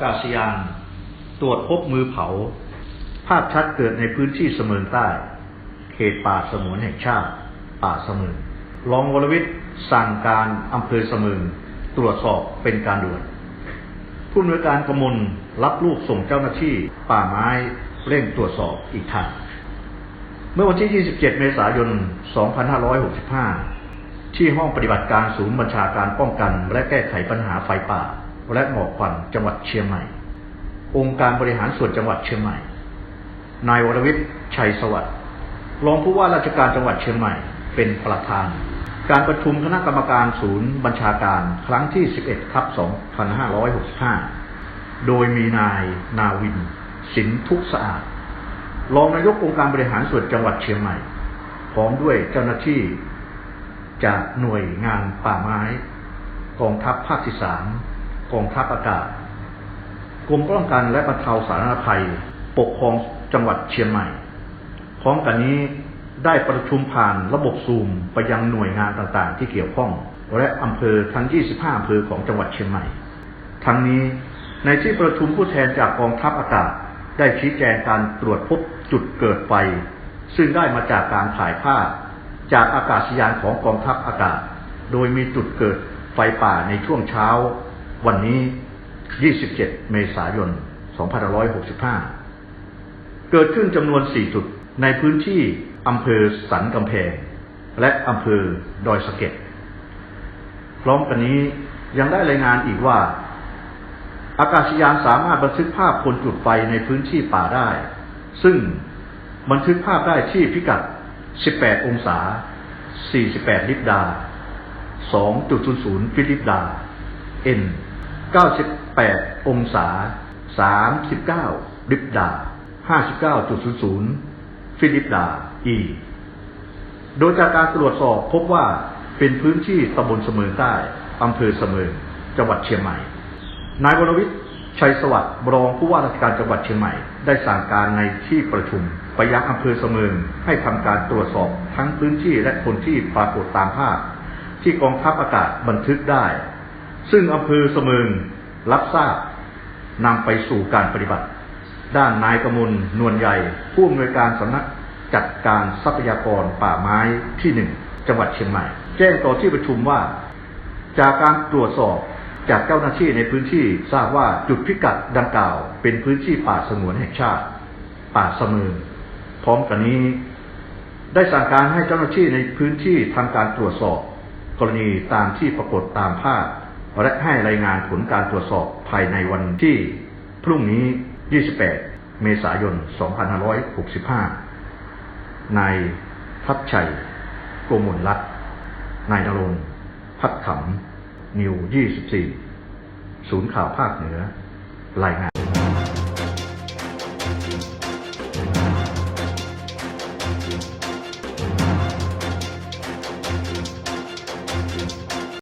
ากาศยาน ตรวจพบมือเผา ภาพชัดเกิดในพื้นที่เสมิงใต้ เขตป่าสงวนแห่งชาติ ป่าเสมิงรองวรวิทย์สั่งการอำเภอเสมิงตรวจสอบเป็นการด่วน ผู้อำนวยการกมลรับลูกส่งเจ้าหน้าที่ ป่าไม้เร่งตรวจสอบอีกทางเมื่อวันที่ 27 เมษายน 2565 ที่ห้องปฏิบัติการศูนย์บัญชาการป้องกัน และแก้ไขปัญหาไฟป่า และหมอกควันจังหวัดเชียงใหม่ องค์การบริหารส่วนจังหวัดเชียงใหม่ นายวรวิทย์ชัยสวัสดิ์รองผู้ว่าราชการจังหวัดเชียงใหม่ เป็นประธาน การประชุมคณะกรรมการศูนย์บัญชาการครั้งที่ 11ทับ2565 โดยมีนายนาวิน สินทุกสะอาด รองนายกองค์การบริหารส่วนจังหวัดเชียงใหม่ พร้อมด้วยเจ้าหน้าที่จากหน่วยงานป่าไม้กองทัพภาคที่สาม กองทัพอากาศ กรมป้องกันและบรรเทาสาธารณภัย ปกครองจังหวัดเชียงใหม่ พร้อมกันนี้ได้ประชุมผ่านระบบซูมไปยังหน่วยงานต่างๆ ที่เกี่ยวข้อง และอำเภอทั้ง 25 อำเภอของจังหวัดเชียงใหม่ ทั้งนี้ในที่ประชุมผู้แทนจากกองทัพอากาศ ได้ชี้แจงการตรวจพบจุดเกิดไฟ ซึ่งได้มาจากการถ่ายภาพจากอากาศยานของกองทัพอากาศ โดยมีจุดเกิดไฟป่าในช่วงเช้า วันนี้ 27 เมษายน 2565 เกิดขึ้นจำนวน 4 จุดในพื้นที่อำเภอสันกำแพง และอำเภอดอยสะเก็ดพร้อมกันนี้ยังได้รายงานอีกว่า อากาศยานสามารถบันทึกภาพคนจุดไฟในพื้นที่ป่าได้ ซึ่งบันทึกภาพได้ที่พิกัด 18 องศา 48 ลิบดา 2.00 ฟิลิปดา N 98 องศา 39 ลิบดา 59.00 ฟิลิปดา E โดยจากการตรวจสอบพบว่าเป็นพื้นที่ตำบลเสมิงใต้อำเภอเสมิงจังหวัดเชียงใหม่ นายวรวิทย์ชัยสวัสดิ์รองผู้ว่าราชการจังหวัดเชียงใหม่ ได้สั่งการในที่ประชุมไปยังอำเภอเสมิงให้ทำการตรวจสอบทั้งพื้นที่และคนที่ปรากฏตามภาพ ที่กองทัพอากาศบันทึกได้ ซึ่งอำเภอเสมิงรับทราบนำไปสู่การปฏิบัติ ด้านนายกมลนวลใหญ่ผู้อำนวยการสำนักจัดการทรัพยากรป่าไม้ที่หนึ่งจังหวัดเชียงใหม่ แจ้งต่อที่ประชุมว่า จากการตรวจสอบจากเจ้าหน้าที่ในพื้นที่ทราบว่าจุดพิกัดดังกล่าว เป็นพื้นที่ป่าสงวนแห่งชาติ ป่าเสมิงพร้อมกันนี้ ได้สั่งการให้เจ้าหน้าที่ในพื้นที่ทำการตรวจสอบ กรณีตามที่ปรากฏตามภาพ และให้รายงานผลการตรวจสอบภายในวันที่พรุ่งนี้ 28 เมษายน 2565 นายทัพชัย โกมลรัตนายนรงพัดขำนิว 24 ศูนย์ข่าวภาคเหนือ รายงาน